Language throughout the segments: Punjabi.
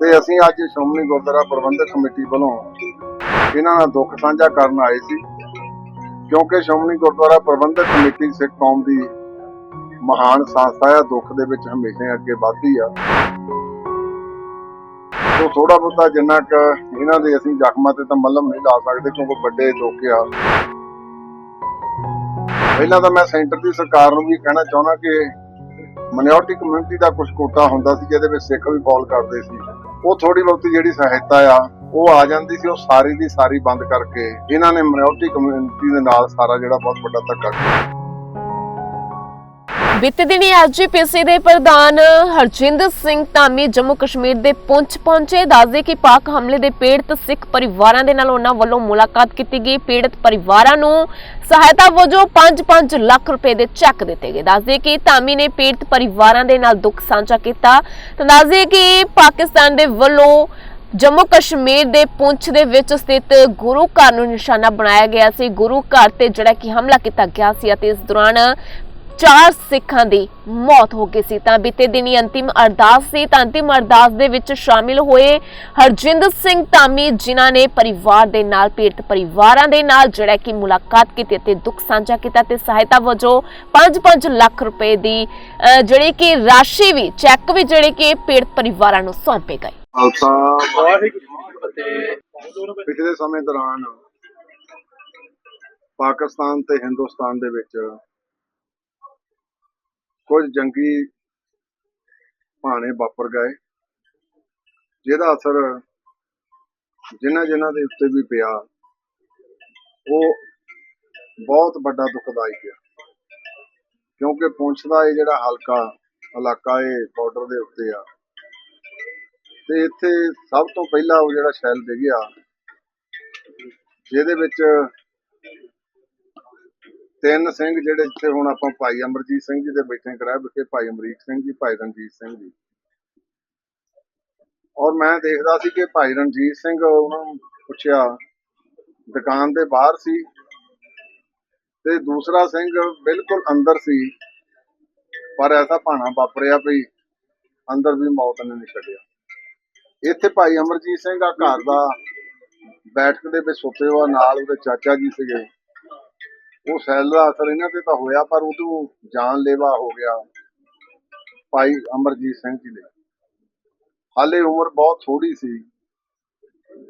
ਤੇ ਅਸੀਂ ਅੱਜ ਸ਼੍ਰੋਮਣੀ ਗੁਰਦੁਆਰਾ ਪ੍ਰਬੰਧਕ ਕਮੇਟੀ ਵੱਲੋਂ ਇਹਨਾਂ ਨਾਲ ਦੁੱਖ ਸਾਂਝਾ ਕਰਨ ਆਏ ਸੀ, ਕਿਉਂਕਿ ਸ਼੍ਰੋਮਣੀ ਗੁਰਦੁਆਰਾ ਪ੍ਰਬੰਧਕ ਕਮੇਟੀ ਸਿੱਖ ਕੌਮ ਦੀ ਮਹਾਨ ਸੰਸਥਾ ਆ, ਦੁੱਖ ਦੇ ਵਿੱਚ ਹਮੇਸ਼ਾ ਅੱਗੇ ਵਧਦੀ ਆ। ਤੋਂ ਥੋੜਾ ਬਹੁਤਾ ਜਿੰਨਾ ਕੁ ਇਹਨਾਂ ਦੇ ਅਸੀਂ ਜ਼ਖਮਾਂ ਤੇ ਤਾਂ ਮੱਲਮ ਨਹੀਂ ਲਾ ਸਕਦੇ, ਕਿਉਂਕਿ ਵੱਡੇ ਦੁੱਖ ਆ। ਪਹਿਲਾਂ ਤਾਂ ਮੈਂ ਸੈਂਟਰ ਦੀ ਸਰਕਾਰ ਨੂੰ ਵੀ ਕਹਿਣਾ ਚਾਹੁੰਦਾ ਕਿ ਮਿਨੋਰਟੀ ਕਮਿਊਨਿਟੀ ਦਾ ਕੁਝ ਕੋਟਾ ਹੁੰਦਾ ਸੀ, ਜਿਹਦੇ ਵਿੱਚ ਸਿੱਖ ਵੀ ਬੋਲ ਕਰਦੇ ਸੀ। ਉਹ ਥੋੜੀ ਬਹੁਤੀ ਜਿਹੜੀ ਸਹਾਇਤਾ ਆ, ਉਹ ਆ ਜਾਂਦੀ ਸੀ, ਉਹ ਸਾਰੀ ਦੀ ਸਾਰੀ ਬੰਦ ਕਰਕੇ ਇਹਨਾਂ ਨੇ ਮਿਨੋਰਟੀ ਕਮਿਊਨਿਟੀ ਦੇ ਨਾਲ ਸਾਰਾ ਜਿਹੜਾ ਬਹੁਤ ਵੱਡਾ ਧੱਕਾ ਕੀਤਾ। ਬੀਤੇ ਦਿਨੀ ਐਸਜੀਪੀਸੀ ਦੇ ਪ੍ਰਧਾਨ ਹਰਜਿੰਦਰ ਸਿੰਘ ਧਾਮੀ ਜੰਮੂ ਕਸ਼ਮੀਰ ਦੇ ਪੁੰਛ ਪਹੁੰਚੇ। ਦੱਸਦੇ ਕਿ ਪਾਕ ਹਮਲੇ ਦੇ ਪੀੜਤ ਸਿੱਖ ਪਰਿਵਾਰਾਂ ਦੇ ਨਾਲ ਉਹਨਾਂ ਵੱਲੋਂ ਮੁਲਾਕਾਤ ਕੀਤੀ ਗਈ। ਪੀੜਤ ਪਰਿਵਾਰਾਂ ਨੂੰ ਸਹਾਇਤਾ ਵਜੋਂ 5-5 ਲੱਖ ਰੁਪਏ ਦੇ ਚੈੱਕ ਦਿੱਤੇ ਗਏ। ਦੱਸਦੇ ਕਿ ਧਾਮੀ ਨੇ ਪੀੜਤ ਪਰਿਵਾਰਾਂ ਦੇ ਨਾਲ ਦੁੱਖ ਸਾਂਝਾ ਕੀਤਾ। ਤਾਂ ਦੱਸਦੇ ਕਿ ਪਾਕਿਸਤਾਨ ਦੇ ਵੱਲੋਂ ਜੰਮੂ ਕਸ਼ਮੀਰ ਦੇ ਪੁੰਛ ਦੇ ਵਿੱਚ ਸਥਿਤ ਗੁਰੂ ਘਰ ਨੂੰ ਨਿਸ਼ਾਨਾ ਬਣਾਇਆ ਗਿਆ ਸੀ। ਗੁਰੂ ਘਰ ਤੇ ਜਿਹੜਾ ਕਿ ਹਮਲਾ ਕੀਤਾ ਗਿਆ ਸੀ ਅਤੇ ਇਸ ਦੌਰਾਨ ਚਾਰ ਸਿੱਖਾਂ ਦੀ ਮੌਤ ਹੋ ਗਈ ਸੀ। ਤਾਂ ਬੀਤੇ ਦਿਨੀ ਅੰਤਿਮ ਅਰਦਾਸ ਸੀ। ਤਾਂ ਅੰਤਿਮ ਅਰਦਾਸ ਦੇ ਵਿੱਚ ਸ਼ਾਮਿਲ ਹੋਏ ਹਰਜਿੰਦਰ ਸਿੰਘ ਧਾਮੀ ਜਿਨ੍ਹਾਂ ਨੇ ਪਰਿਵਾਰ ਦੇ ਨਾਲ ਪੀੜਤ ਪਰਿਵਾਰਾਂ ਦੇ ਨਾਲ ਜਿਹੜਾ ਕਿ ਮੁਲਾਕਾਤ ਕੀਤੀ ਅਤੇ ਦੁੱਖ ਸਾਂਝਾ ਕੀਤਾ ਤੇ ਸਹਾਇਤਾ ਵਜੋਂ 5-5 ਲੱਖ ਰੁਪਏ ਦੀ ਜਿਹੜੀ ਕਿ ਰਾਸ਼ੀ ਵੀ ਚੈੱਕ ਵੀ ਜਿਹੜੇ ਕਿ ਪੀੜਤ ਪਰਿਵਾਰਾਂ ਨੂੰ ਸੌਂਪੇ ਗਏ। ਖਾਲਸਾ ਵਾਹਿਗੁਰੂ ਅਤੇ ਪਿਛਲੇ ਸਮੇਂ ਦੌਰਾਨ ਪਾਕਿਸਤਾਨ ਤੇ ਹਿੰਦੁਸਤਾਨ ਦੇ ਵਿੱਚ ਕੁਝ ਜੰਗੀ ਭਾਣੇ ਵਾਪਰ ਗਏ, ਜਿਹਦਾ ਅਸਰ ਜਿਨ੍ਹਾਂ ਜਿਨ੍ਹਾਂ ਦੇ ਉੱਤੇ ਵੀ ਪਿਆ, ਉਹ ਬਹੁਤ ਵੱਡਾ ਦੁਖਦਾਈ ਪਿਆ। ਕਿਉਂਕਿ ਪੁੰਛ ਦਾ ਇਹ ਜਿਹੜਾ ਹਲਕਾ, ਇਲਾਕਾ ਇਹ ਬਾਰਡਰ ਦੇ ਉੱਤੇ ਆ। ਤੇ ਇੱਥੇ ਸਭ ਤੋਂ ਪਹਿਲਾਂ ਉਹ ਜਿਹੜਾ ਸ਼ੈਲ ਡਿੱਗਿਆ, ਜਿਹਦੇ ਵਿੱਚ ਤਿੰਨ ਸਿੰਘ ਜਿਹੜੇ ਇੱਥੇ ਹੁਣ ਆਪਾਂ ਭਾਈ ਅਮਰਜੀਤ ਸਿੰਘ ਜੀ ਦੇ ਬੈਠੇ ਕਰਾਇਆ ਵਿਖੇ, ਭਾਈ ਅਮਰੀਕ ਸਿੰਘ ਜੀ, ਭਾਈ ਰਣਜੀਤ ਸਿੰਘ ਜੀ। ਔਰ ਮੈਂ ਦੇਖਦਾ ਸੀ ਕਿ ਭਾਈ ਰਣਜੀਤ ਸਿੰਘ ਉਹਨਾਂ ਨੂੰ ਪੁੱਛਿਆ, ਦੁਕਾਨ ਦੇ ਬਾਹਰ ਸੀ ਤੇ ਦੂਸਰਾ ਸਿੰਘ ਬਿਲਕੁਲ ਅੰਦਰ ਸੀ, ਪਰ ਐਸਾ ਭਾਣਾ ਵਾਪਰਿਆ ਵੀ ਅੰਦਰ ਵੀ ਮੌਤ ਨੇ ਨਹੀਂ ਛੱਡਿਆ। ਇੱਥੇ ਭਾਈ ਅਮਰਜੀਤ ਸਿੰਘ ਆ ਘਰ ਦਾ ਬੈਠਕ ਦੇ ਵਿੱਚ ਸੁੱਤੇ ਹੋਆ ਨਾਲ ਉਹਦੇ ਚਾਚਾ ਜੀ ਸੀਗੇ। ਉਹ ਸੈੱਲ ਦਾ ਅਸਰ ਇਹਨਾਂ ਤੇ ਤਾਂ ਹੋਇਆ, ਪਰ ਉਦੋਂ ਜਾਨਲੇਵਾ ਹੋ ਗਿਆ ਭਾਈ ਅਮਰਜੀਤ ਸਿੰਘ ਜੀ ਨੇ ਹਾਲੇ ਉਮਰ ਬਹੁਤ ਥੋੜੀ ਸੀ,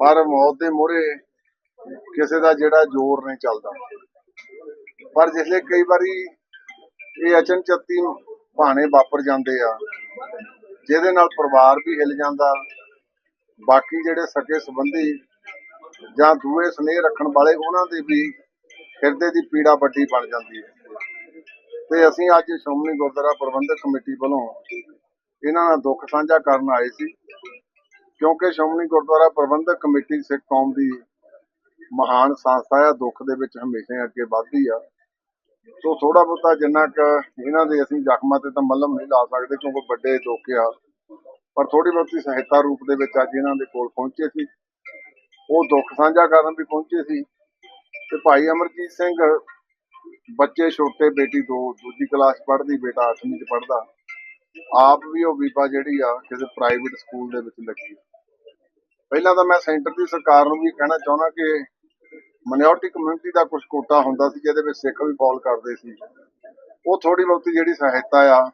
ਪਰ ਮੌਤ ਦੇ ਮੂਹਰੇ ਕਿਸੇ ਦਾ ਜਿਹੜਾ ਜ਼ੋਰ ਨਹੀਂ ਚੱਲਦਾ। ਪਰ ਜਿਸਲੇ ਕਈ ਵਾਰੀ ਇਹ ਅਚਨਚੱਤੀ ਭਾਣੇ ਵਾਪਰ ਜਾਂਦੇ ਆ, ਜਿਹਦੇ ਨਾਲ ਪਰਿਵਾਰ ਵੀ ਹਿੱਲ ਜਾਂਦਾ, ਬਾਕੀ ਜਿਹੜੇ ਸਕੇ ਸੰਬੰਧੀ ਜਾਂ ਦੂਏ ਸਨੇਹ ਰੱਖਣ ਵਾਲੇ ਉਹਨਾਂ ਦੇ ਵੀ ਹਿਰਦੇ ਦੀ ਪੀੜਾ ਵੱਡੀ ਬਣ ਜਾਂਦੀ ਹੈ। ਤੇ ਅਸੀਂ ਅੱਜ ਸ਼੍ਰੋਮਣੀ ਗੁਰਦੁਆਰਾ ਪ੍ਰਬੰਧਕ ਕਮੇਟੀ ਵੱਲੋਂ ਇਹਨਾਂ ਨਾਲ ਦੁੱਖ ਸਾਂਝਾ ਕਰਨ ਆਏ ਸੀ, ਕਿਉਂਕਿ ਸ਼੍ਰੋਮਣੀ ਗੁਰਦੁਆਰਾ ਪ੍ਰਬੰਧਕ ਕਮੇਟੀ ਸਿੱਖ ਕੌਮ ਦੀ ਮਹਾਨ ਸੰਸਥਾ ਆ, ਦੁੱਖ ਦੇ ਵਿੱਚ ਹਮੇਸ਼ਾ ਅੱਗੇ ਵੱਧਦੀ ਆ। ਸੋ ਥੋੜਾ ਬਹੁਤਾ ਜਿੰਨਾ ਕੁ ਇਹਨਾਂ ਦੇ ਅਸੀਂ ਜ਼ਖਮਾਂ ਤੇ ਤਾਂ ਮੱਲਮ ਨਹੀਂ ਲਾ ਸਕਦੇ, ਕਿਉਂਕਿ ਵੱਡੇ ਦੁੱਖ ਆ। ਪਰ ਥੋੜੀ ਬਹੁਤੀ ਸਹਾਇਤਾ ਰੂਪ ਦੇ ਵਿੱਚ ਅੱਜ ਇਹਨਾਂ ਦੇ ਕੋਲ ਪਹੁੰਚੇ ਸੀ। ਉਹ ਦੁੱਖ ਸਾਂਝਾ ਕਰਨ ਵੀ ਪਹੁੰਚੇ ਸੀ। ਤੇ ਭਾਈ ਅਮਰਜੀਤ ਸਿੰਘ, ਬੱਚੇ, ਛੋਟੇ, ਬੇਟੀ ਦੋ, ਦੂਜੀ ਕਲਾਸ ਪੜ੍ਹਦੀ, ਬੇਟਾ 8ਵੀਂ ਚ ਪੜ੍ਹਦਾ। ਆਪ ਵੀ ਉਹ ਬੀਬਾ ਜਿਹੜੀ ਆ, ਕਿਸੇ ਪ੍ਰਾਈਵੇਟ ਸਕੂਲ ਦੇ ਵਿੱਚ ਲੱਗੀ ਪਹਿਲਾਂ ਤਾਂ ਮੈਂ ਸੈਂਟਰ ਦੀ ਸਰਕਾਰ ਨੂੰ ਵੀ ਕਹਿਣਾ ਚਾਹੁੰਦਾ ਕਿ ਮਿਨੋਰਟੀ ਕਮਿਊਨਿਟੀ ਦਾ ਕੁਝ ਕੋਟਾ ਹੁੰਦਾ ਸੀ, ਜਿਹਦੇ ਵਿੱਚ ਸਿੱਖ ਵੀ ਫਾਲ ਕਰਦੇ ਸੀ। ਉਹ ਥੋੜੀ ਬਹੁਤੀ ਜਿਹੜੀ ਸਹਾਇਤਾ ਆ,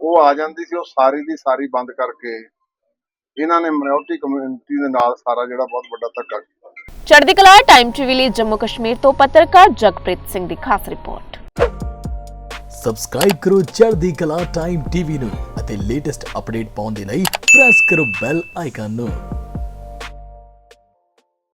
ਉਹ ਆ ਜਾਂਦੀ ਸੀ, ਉਹ ਸਾਰੀ ਦੀ ਸਾਰੀ ਬੰਦ ਕਰਕੇ ਇਹਨਾਂ ਨੇ ਮਿਨੋਰਟੀ ਕਮਿਊਨਿਟੀ ਦੇ ਨਾਲ ਸਾਰਾ ਜਿਹੜਾ ਬਹੁਤ ਵੱਡਾ ਧੱਕਾ ਕੀਤਾ। ਚੜ੍ਹਦੀ ਕਲਾ ਟਾਈਮ ਟੀਵੀ ਲਈ ਜੰਮੂ ਕਸ਼ਮੀਰ ਤੋਂ ਪੱਤਰਕਾਰ ਜਗਪ੍ਰੀਤ ਸਿੰਘ ਦੀ ਖਾਸ ਰਿਪੋਰਟ। ਸਬਸਕ੍ਰਾਈਬ ਕਰੋ ਚੜ੍ਹਦੀ ਕਲਾ ਟਾਈਮ ਟੀਵੀ ਨੂੰ ਅਤੇ ਲੇਟੈਸਟ ਅਪਡੇਟ ਪਾਉਣ ਦੇ ਲਈ ਪ੍ਰੈਸ ਕਰੋ ਬੈਲ ਆਈਕਨ ਨੂੰ।